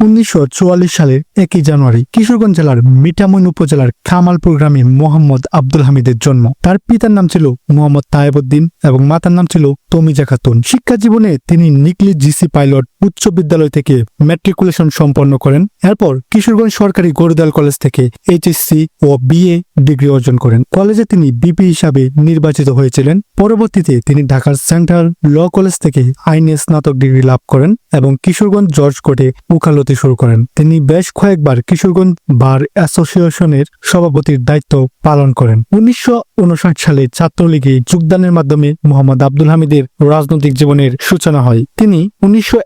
উনিশশো চুয়াল্লিশ সালের একই জানুয়ারি কিশোরগঞ্জ জেলার মিঠামইন উপজেলার খামালপুর গ্রামে মোহাম্মদ আব্দুল হামিদের জন্ম। তার পিতার নাম ছিল মোহাম্মদ তায়েবুদ্দিন এবং মাতার নাম ছিল তমিজা খাতুন। শিক্ষা জীবনে তিনি নিকলি জিসি পাইলট উচ্চ বিদ্যালয় থেকে ম্যাট্রিকুলেশন সম্পন্ন করেন। এরপর কিশোরগঞ্জ সরকারি গরুদাল কলেজ থেকে এইচএসসি ও বিএ ডিগ্রি অর্জন করেন। কলেজে তিনি বিপি হিসাবে নির্বাচিত হয়েছিলেন। পরবর্তীতে তিনি ঢাকার সেন্ট্রাল ল কলেজ থেকে আইনে স্নাতক ডিগ্রি লাভ করেন এবং কিশোরগঞ্জ জর্জ কোর্টে উকালতি শুরু করেন। তিনি বেশ কয়েকবার কিশোরগঞ্জ বার অ্যাসোসিয়েশনের সভাপতির দায়িত্ব পালন করেন। উনিশশো উনষাট সালে ছাত্রলীগে যোগদানের মাধ্যমে মোহাম্মদ আব্দুল হামিদের রাজনৈতিক জীবনের সূচনা হয়। তিনি উনিশশো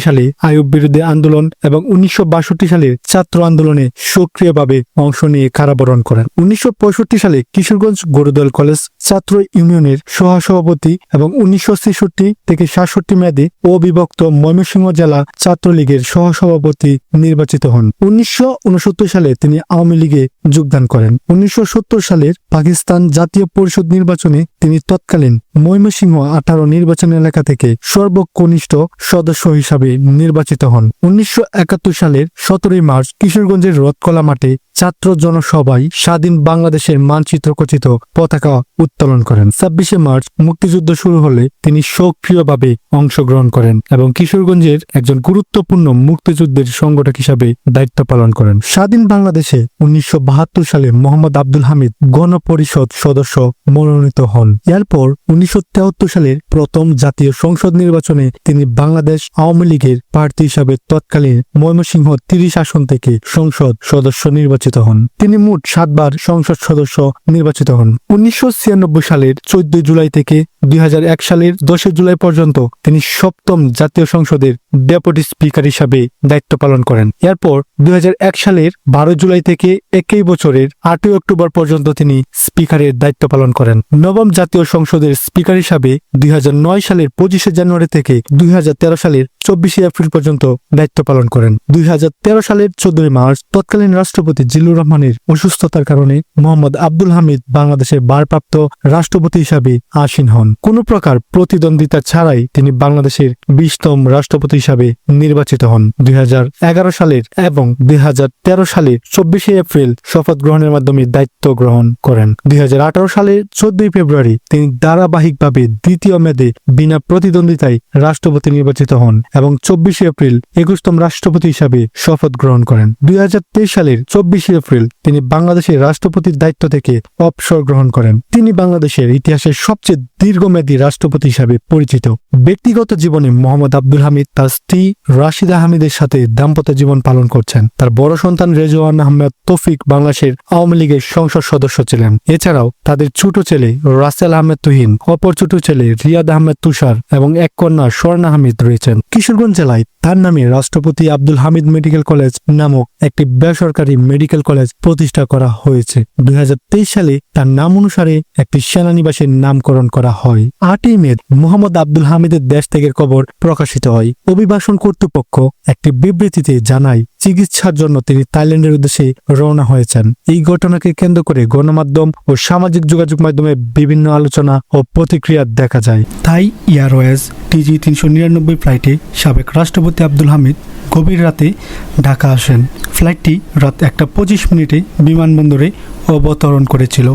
সালে আয়ুব বিরুদ্ধে আন্দোলন এবং উনিশশো সালের ছাত্র আন্দোলনে সক্রিয়ভাবে অংশ নিয়ে কারাবরণ করেন। উনিশশো পঁয়ষট্টি সালে কিশোরগঞ্জ গরুদল কলেজ ছাত্র ইউনিয়নের সহসভাপতি এবং উনিশশো তেষট্টি থেকে সাতষট্টি মেয়াদে অবিভক্ত ময়মনসিংহ জেলা ছাত্রলীগের সহসভাপতি নির্বাচিত হন। উনিশশো উনসত্তর সালে তিনি আওয়ামী লীগে যোগদান করেন। উনিশশো সত্তর সালের পাকিস্তান জাতীয় পরিষদ নির্বাচনে তিনি তৎকালীন ময়মনসিংহ আঠারো নির্বাচন এলাকা থেকে সর্বকনিষ্ঠ সদস্য হিসাবে নির্বাচিত হন। উনিশশো একাত্তর সালের সতেরোই মার্চ কিশোরগঞ্জের রথকলা মাঠে ছাত্র জনসভায় স্বাধীন বাংলাদেশের মানচিত্র খচিত পতাকা উত্তোলন করেন। ছাব্বিশে মার্চ মুক্তিযুদ্ধ শুরু হলে তিনি সক্রিয়ভাবে অংশগ্রহণ করেন এবং কিশোরগঞ্জের একজন গুরুত্বপূর্ণ মুক্তিযুদ্ধের সংগঠক হিসাবে দায়িত্ব পালন করেন। স্বাধীন বাংলাদেশে উনিশশো বাহাত্তর সালে মোহাম্মদ আব্দুল হামিদ গণপরিষদ সদস্য মনোনীত হন। এরপর উনিশশো সালের প্রথম জাতীয় সংসদ নির্বাচনে তিনি বাংলাদেশ আওয়ামী লীগের প্রার্থী হিসাবে তৎকালীন ময়মনসিংহ তিরিশ আসন থেকে সংসদ সদস্য নির্বাচিত হন। তিনি মোট সাতবার সংসদ সদস্য নির্বাচিত হন। উনিশশো ছিয়ানব্বই সালের চোদ্দ জুলাই থেকে দুই হাজার এক সালের দশই জুলাই পর্যন্ত তিনি সপ্তম জাতীয় সংসদের ডেপুটি স্পিকার হিসাবে দায়িত্ব পালন করেন। এরপর দুই হাজার এক সালের বারো জুলাই থেকে একই বছরের আটই অক্টোবর পর্যন্ত তিনি স্পিকারের দায়িত্ব পালন করেন। নবম জাতীয় সংসদের স্পিকার হিসাবে দুই হাজার নয় সালের পঁচিশে জানুয়ারি থেকে দুই হাজার তেরো সালের চব্বিশে এপ্রিল পর্যন্ত দায়িত্ব পালন করেন। দুই হাজার তেরো সালের চোদ্দই মার্চ তৎকালীন রাষ্ট্রপতি জিল্লুর রহমানের অসুস্থতার কারণে মোহাম্মদ আব্দুল হামিদ বাংলাদেশের ভারপ্রাপ্ত রাষ্ট্রপতি হিসাবে আসীন হন। কোনো প্রকার প্রতিদ্বন্দ্বিতা ছাড়াই তিনি বাংলাদেশের বিশতম রাষ্ট্রপতি হিসাবে নির্বাচিত হন। দুই হাজার এগারো সালের এবং দুই সালের চব্বিশে এপ্রিল শপথ গ্রহণের মাধ্যমে দায়িত্ব গ্রহণ করেন। দুই সালের চোদ্দই ফেব্রুয়ারি তিনি ধারাবাহিকভাবে দ্বিতীয় মেয়াদে বিনা প্রতিদ্বন্দ্বিতায় রাষ্ট্রপতি নির্বাচিত হন এবং চব্বিশে এপ্রিল একুশতম রাষ্ট্রপতি হিসাবে শপথ গ্রহণ করেন। দুই হাজার তেইশ সালের চব্বিশে এপ্রিল তিনি বাংলাদেশের রাষ্ট্রপতির দায়িত্ব থেকে অবসর গ্রহণ করেন। তিনি বাংলাদেশের ইতিহাসের সবচেয়ে দীর্ঘমেয়াদী রাষ্ট্রপতি হিসাবে পরিচিত। ব্যক্তিগত জীবনে মোহাম্মদ আব্দুল হামিদ তার স্ত্রী রাশিদ আহমেদের সাথে দাম্পত্য জীবন পালন করছেন। তার বড় সন্তান রেজওয়ান আহমেদ তৌফিক বাংলাদেশের আওয়ামী লীগের সংসদ সদস্য ছিলেন। এছাড়াও তাদের ছোট ছেলে রাসেল আহমেদ তুহিন, অপর ছোট ছেলে রিয়াদ আহমেদ তুষার এবং এক কন্যা স্বর্ণা হামিদ রয়েছেন। কিশোরগঞ্জ জেলায় তার নামে রাষ্ট্রপতি আব্দুল হামিদ মেডিকেল কলেজ নামক একটি বেসরকারি মেডিকেল কলেজ প্রতিষ্ঠা করা হয়েছে। দুই হাজার তেইশ সালে তার নাম অনুসারে একটি সেনানিবাসের নামকরণ করা হয়। আটই মে মোহাম্মদ আব্দুল হামিদের দেশ থেকে খবর প্রকাশিত হয়। অভিবাসন কর্তৃপক্ষ একটি বিবৃতিতে জানায়, চিকিৎসার জন্য তিনি থাইল্যান্ডের উদ্দেশ্যে রওনা হয়েছেন। এই ঘটনাকে কেন্দ্র করে গণমাধ্যম ও সামাজিক যোগাযোগ মাধ্যমে বিভিন্ন আলোচনা ও প্রতিক্রিয়া দেখা যায়। তাই এয়ারওয়েজ টিজি তিনশো নিরানব্বই ফ্লাইটে সাবেক রাষ্ট্রপতি আব্দুল হামিদ গভীর রাতে ঢাকা আসেন। ফ্লাইটটি রাত একটা পঁচিশ মিনিটে বিমানবন্দরে অবতরণ করেছিল।